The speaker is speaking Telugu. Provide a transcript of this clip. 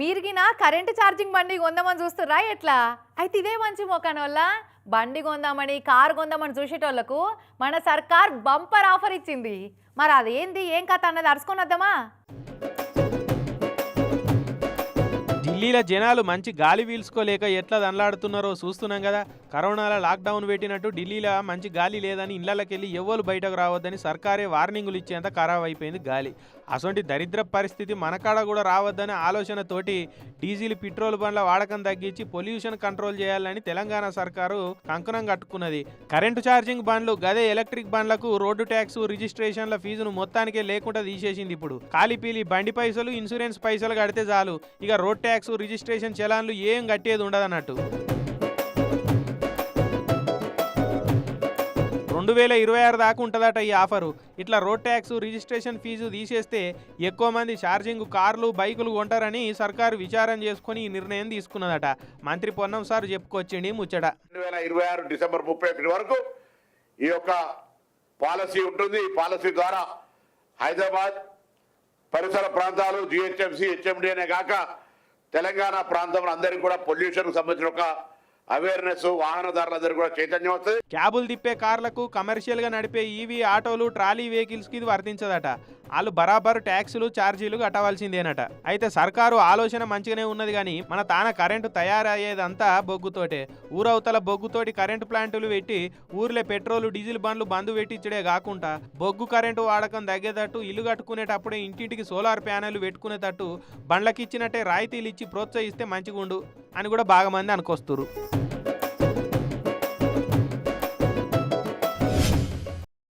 మీరుగిన కరెంటు ఛార్జింగ్ బండి కొందామని చూస్తుర్రా ఎట్లా? అయితే ఇదే మంచి మొక్కన వల్ల బండి కొందామని కారు కొందామని చూసేటోళ్ళకు మన సర్కార్ బంపర్ ఆఫర్ ఇచ్చింది. మరి అదేంది ఏం కథ అన్నది అరుచుకొని వద్దామా? ఢిల్లీలో జనాలు మంచి గాలి పీల్చుకోలేక ఎట్లా దండలాడుతున్నారో చూస్తున్నాం కదా. కరోనాలో లాక్డౌన్ పెట్టినట్టు ఢిల్లీలో మంచి గాలి లేదని ఇళ్ళకెళ్ళి ఎవరు ఎవ్వరు బయటకు రావద్దని సర్కారే వార్నింగులు ఇచ్చేంత ఖరాబ్ అయిపోయింది గాలి. అసొంటి దరిద్ర పరిస్థితి మనకాడ కూడా రావద్దనే ఆలోచనతోటి డీజిల్ పెట్రోల్ బండ్ల వాడకం తగ్గించి పొల్యూషన్ కంట్రోల్ చేయాలని తెలంగాణ సర్కారు కంకణం కట్టుకున్నది. కరెంటు ఛార్జింగ్ బండ్లు గదే ఎలక్ట్రిక్ బండ్లకు రోడ్డు ట్యాక్స్ రిజిస్ట్రేషన్ల ఫీజును మొత్తానికే లేకుండా తీసేసింది ఇప్పుడు. కాలిపీలి బండి పైసలు ఇన్సూరెన్స్ పైసలు కడితే చాలు. ఇక రోడ్ ట్యాక్స్ రిజిస్ట్రేషన్ చలాన్లు ఏం కట్టేది ఉండదన్నట్టు. రెండు వేల ఇరవై ఆరు దాకా ఉంటుందట ఈ ఆఫరు. ఇట్లా రోడ్ ట్యాక్స్ రిజిస్ట్రేషన్ ఫీజు తీసేస్తే ఎక్కువ మంది ఛార్జింగ్ కార్లు బైకులు కొంటారని సర్కారు విచారం చేసుకొని ఈ నిర్ణయం తీసుకున్నదట. మంత్రి పొన్నం సార్ చెప్పుకొచ్చిండి ముచ్చట. రెండు వేల ఇరవై ఆరు డిసెంబర్ ముప్పై ఒకటి వరకు ఈ యొక్క పాలసీ ఉంటుంది. ఈ పాలసీ ద్వారా హైదరాబాద్ పరిసర ప్రాంతాలు జిహెచ్ఎంసీ హెచ్ఎండి అనే కాక తెలంగాణ ప్రాంతంలో అందరికీ కూడా పొల్యూషన్ సంబంధించిన ఒక అవేర్నెస్ వాహనదారులందరికీ కూడా చైతన్యం వస్తుంది. క్యాబులు తిప్పే కార్లకు కమర్షియల్గా నడిపే ఈవీ ఆటోలు ట్రాలీ వెహికల్స్కి ఇది వర్తించదట. వాళ్ళు బరాబర్ ట్యాక్సులు ఛార్జీలు కట్టవలసిందేనట. అయితే సర్కారు ఆలోచన మంచిగానే ఉన్నది కానీ మన తాన కరెంటు తయారయ్యేదంతా బొగ్గుతోటే. ఊరవతల బొగ్గుతోటి కరెంటు ప్లాంటులు పెట్టి ఊర్లో పెట్రోల్ డీజిల్ బండ్లు బంద్ పెట్టించడే కాకుండా బొగ్గు కరెంటు వాడకం తగ్గేటట్టు ఇల్లు కట్టుకునేటప్పుడే ఇంటింటికి సోలార్ ప్యానెల్ పెట్టుకునేటట్టు బండ్లకిచ్చినట్టే రాయితీలు ఇచ్చి ప్రోత్సహిస్తే మంచిగుండు అని కూడా బాగా మంది అనుకొస్తున్నారు